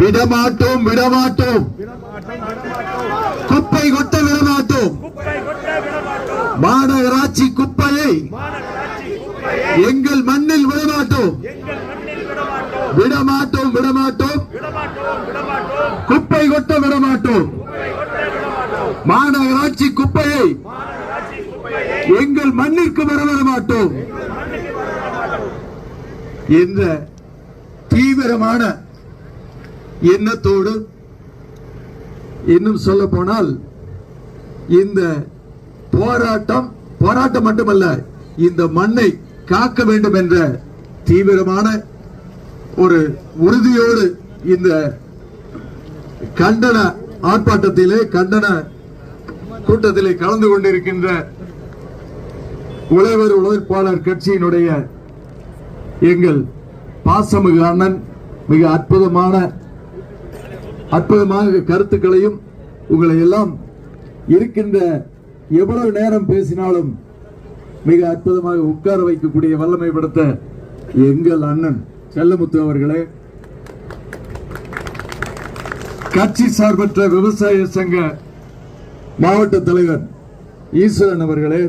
விடமாட்டோம் விடமாட்டோம். குப்பை கொட்ட விடமாட்டோம். மாநகராட்சி குப்பையை எங்கள் மண்ணில் விடமாட்டோம். விடமாட்டோம் விடமாட்டோம். குப்பை கொட்ட விடமாட்டோம். மாநகராட்சி குப்பையை எங்கள் மண்ணிற்கு வர விட மாட்டோம் என்ற தீவிரமான எண்ணத்தோடு இன்னும் சொல்ல போனால் இந்த போராட்டம் போராட்டம் மட்டுமல்ல இந்த மண்ணை காக்க வேண்டும் என்ற தீவிரமான ஒரு உறுதியோடு இந்த கண்டன ஆர்ப்பாட்டத்திலே கண்டன கூட்டத்திலே கலந்து கொண்டிருக்கின்ற உழவர் உழைப்பாளர் கட்சியினுடைய எங்கள் பாசமிகு அண்ணன் மிக அற்புதமான அற்புதமாக கருத்துக்களையும் உங்களை எல்லாம் இருக்கின்ற எவ்வளவு நேரம் பேசினாலும் மிக அற்புதமாக உட்கார வைக்கக்கூடிய வல்லமை படுத்த எங்கள் அண்ணன் செல்லமுத்து அவர்களே கட்சி சார்பற்ற விவசாய சங்க மாவட்ட தலைவர் ஈஸ்வரன் அவர்களே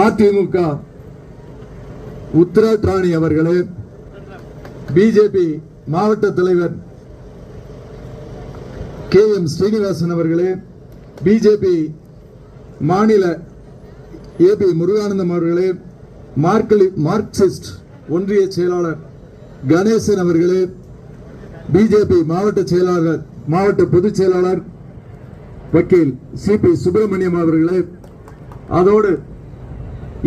அதிமுக உத்தரராணி அவர்களே பிஜேபி மாவட்ட தலைவர் கே எம் ஸ்ரீனிவாசன் அவர்களே பிஜேபி மாநில ஏபி முருகானந்தம் அவர்களே மார்க்லி மார்க்சிஸ்ட் ஒன்றிய செயலாளர் கணேசன் அவர்களே பிஜேபி மாவட்ட செயலாளர் மாவட்ட பொதுச் செயலாளர் வக்கீல் சி பி சுப்பிரமணியம் அவர்களே அதோடு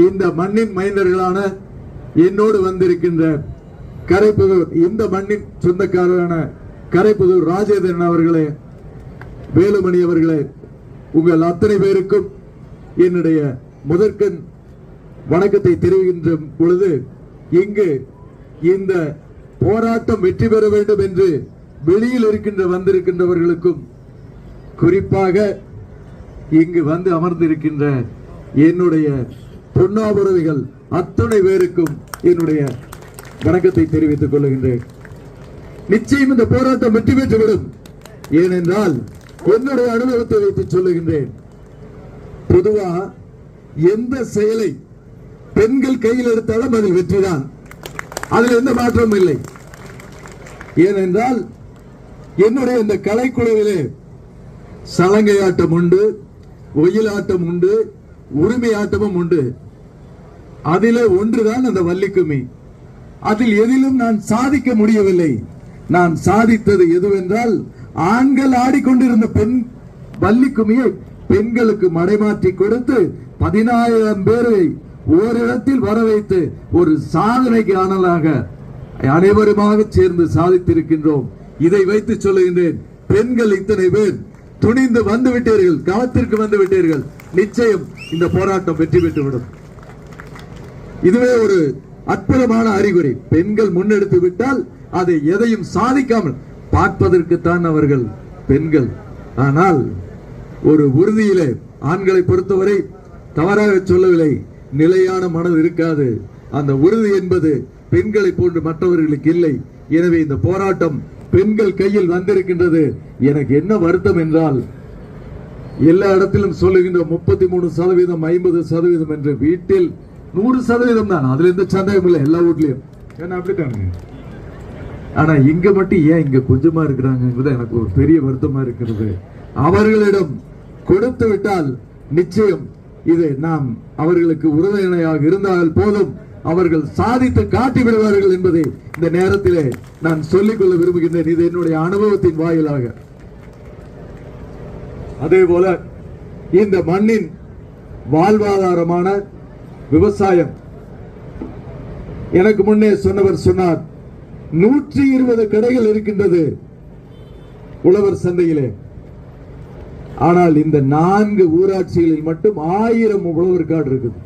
இந்த மண்ணின் மைந்தர்களான என்னோடு வந்திருக்கின்ற கரைப்புதூர் இந்த மண்ணின் சொந்தக்காரரான கரைப்புதூர் ராஜேந்திரன் அவர்களே வேலுமணி அவர்களே உங்கள் அத்தனை பேருக்கும் என்னுடைய முதற்கண் வணக்கத்தை தெரிவிக்கின்ற பொழுது இங்கு இந்த போராட்டம் வெற்றி பெற வேண்டும் என்று வெளியில் இருக்கின்ற வந்திருக்கின்றவர்களுக்கும் குறிப்பாக இங்கு வந்து அமர்ந்திருக்கின்ற என்னுடைய பொன்னாபுறவிகள் அத்தனை பேருக்கும் என்னுடைய வணக்கத்தை தெரிவித்துக் கொள்கின்றேன். நிச்சயம் இந்த போராட்டம் வெற்றி பெற்றுவிடும் ஏனென்றால் என்னுடைய அனுபவத்தை வைத்து சொல்லுகின்றேன். பொதுவா எந்த செயலை பெண்கள் கையில் எடுத்தாலும் அதில் வெற்றிதான். அதில் எந்த மாற்றமும் இல்லை. ஏனென்றால் என்னுடைய இந்த கலைக்குழுவிலே சலங்கை ஆட்டம் உண்டு ஒயிலாட்டம் உண்டு உரிமை ஆட்டமும் உண்டு. அதிலே ஒன்றுதான் அந்த வள்ளிக்குமி அதில் எதிலும் நான் சாதிக்க முடியவில்லை. நான் சாதித்தது எதுவென்றால் ஆண்கள் ஆடிக்கொண்டிருந்த பெண் பள்ளிக்குமியை பெண்களுக்கு மடைமாற்றி கொடுத்து பதினாயிரம் பேரை ஓரிடத்தில் வர வைத்து ஒரு சாதனைக்கு ஆனலாக அனைவருமாக சேர்ந்து சாதித்திருக்கின்றோம். இதை வைத்து சொல்லுகின்றேன். பெண்கள் இத்தனை பேர் துணிந்து வந்து விட்டீர்கள் களத்திற்கு வந்து விட்டீர்கள் நிச்சயம் இந்த போராட்டம் வெற்றி பெற்றுவிடும். இதுவே ஒரு அற்புதமான அறிகுறி. பெண்கள் முன்னெடுத்து விட்டால் அதை எதையும் சாதிக்காமல் பார்ப்பதற்குத்தான் அவர்கள் பெண்கள். ஆனால் ஒரு உறுதியிலே ஆண்களை பொறுத்தவரை தவறாக சொல்லவில்லை. நிலையான மனது இருக்காது. அந்த உறுதி என்பது பெண்களை போன்று மற்றவர்களுக்கு இல்லை. எனவே இந்த போராட்டம் பெண்கள் கையில் வந்திருக்கின்றது. எனக்கு என்ன வருத்தம் என்றால் எல்லா இடத்திலும் சொல்லுகின்ற முப்பத்தி மூணு சதவீதம் ஐம்பது சதவீதம் என்று வீட்டில் நூறு சதவீதம் தான். அதுல எந்த சந்தேகம் இல்லை எல்லா வீட்லயும். ஏன்னா அப்படித்தானுங்க ஆனா இங்க மட்டும் ஏன் இங்க கொஞ்சமா இருக்கிறாங்கிறது எனக்கு ஒரு பெரிய வருத்தமா இருக்கிறது. அவர்களிடம் கொடுத்து விட்டால் நிச்சயம் இது நாம் அவர்களுக்கு உறுதுணையாக இருந்தால் போதும். அவர்கள் சாதித்து காட்டி விடுவார்கள் என்பதை இந்த நேரத்திலே நான் சொல்லிக்கொள்ள விரும்புகின்றேன். இது என்னுடைய அனுபவத்தின் வாயிலாக. அதே போல இந்த மண்ணின் வாழ்வாதாரமான விவசாயம். எனக்கு முன்னே சொன்னவர் சொன்னார் நூற்றி இருபது கடைகள் இருக்கின்றது உழவர் சந்தையிலே. ஆனால் இந்த நான்கு ஊராட்சிகளில் மட்டும் ஆயிரம் உழவர் கார்டு இருக்குது.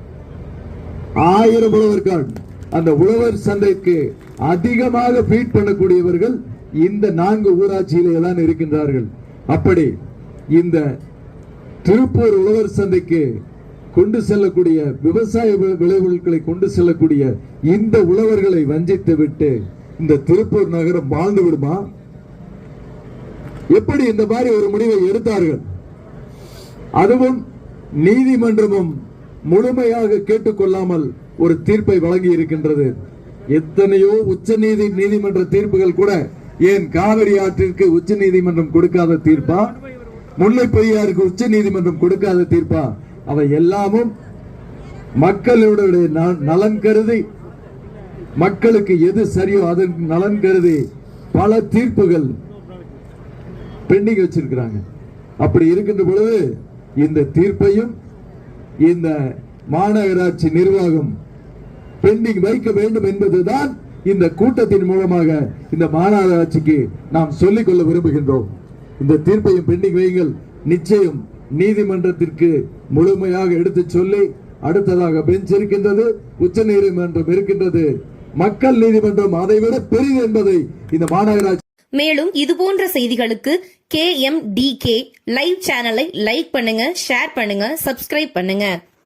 ஆயிரம் உழவர் கார்டு. அந்த உழவர் சந்தைக்கு அதிகமாக ஃபீட் பண்ணக்கூடியவர்கள் இந்த நான்கு ஊராட்சியிலே தான் இருக்கின்றார்கள். அப்படி இந்த திருப்பூர் உழவர் சந்தைக்கு கொண்டு செல்லக்கூடிய விவசாய வி- விளைபொருட்களை கொண்டு செல்லக்கூடிய இந்த உழவர்களை வஞ்சித்து விட்டு இந்த திருப்பூர் நகரம் வாழ்ந்து விடுமா? எப்படி இந்த மாதிரி ஒரு முடிவை எடுத்தார்கள்? அதுவும் நீதிமன்றமும் முழுமையாக கேட்டுக்கொள்ளாமல் ஒரு தீர்ப்பை வழங்கி இருக்கின்றது. எத்தனையோ உச்ச நீதி நீதிமன்ற தீர்ப்புகள் கூட ஏன் காவிரி ஆற்றிற்கு உச்ச நீதிமன்றம் கொடுக்காத தீர்ப்பா? முல்லை பெரியாருக்கு உச்ச நீதிமன்றம் கொடுக்காத தீர்ப்பா? அவை எல்லாமும் மக்களுடைய நலன் கருதி மக்களுக்கு எது சரியோ அதன் நலன் கருதி பல தீர்ப்புகள் பெண்டிங் வச்சிருக்கிறாங்க. அப்படி இருக்கின்ற பொழுது இந்த தீர்ப்பையும் இந்த மாநகராட்சி நிர்வாகம் பெண்டிங் வைக்க வேண்டும் என்பதுதான் இந்த கூட்டத்தின் மூலமாக இந்த மாநகராட்சிக்கு நாம் சொல்லிக் கொள்ள விரும்புகின்றோம். இந்த தீர்ப்பையும் பெண்டிங் வையுங்கள். நிச்சயம் நீதிமன்றத்திற்கு முழுமையாக எடுத்து சொல்லி அடுத்ததாக பெஞ்ச் இருக்கின்றது உச்ச நீதிமன்றம் இருக்கின்றது. மக்கள் நீதிமன்றம் அதைவிட பெரியது என்பதை இந்த மாநகராட்சி மேலும் இது போன்ற செய்திகளுக்கு K M D K live சேனலை லைக் பண்ணுங்க ஷேர் பண்ணுங்க சப்ஸ்கிரைப் பண்ணுங்க.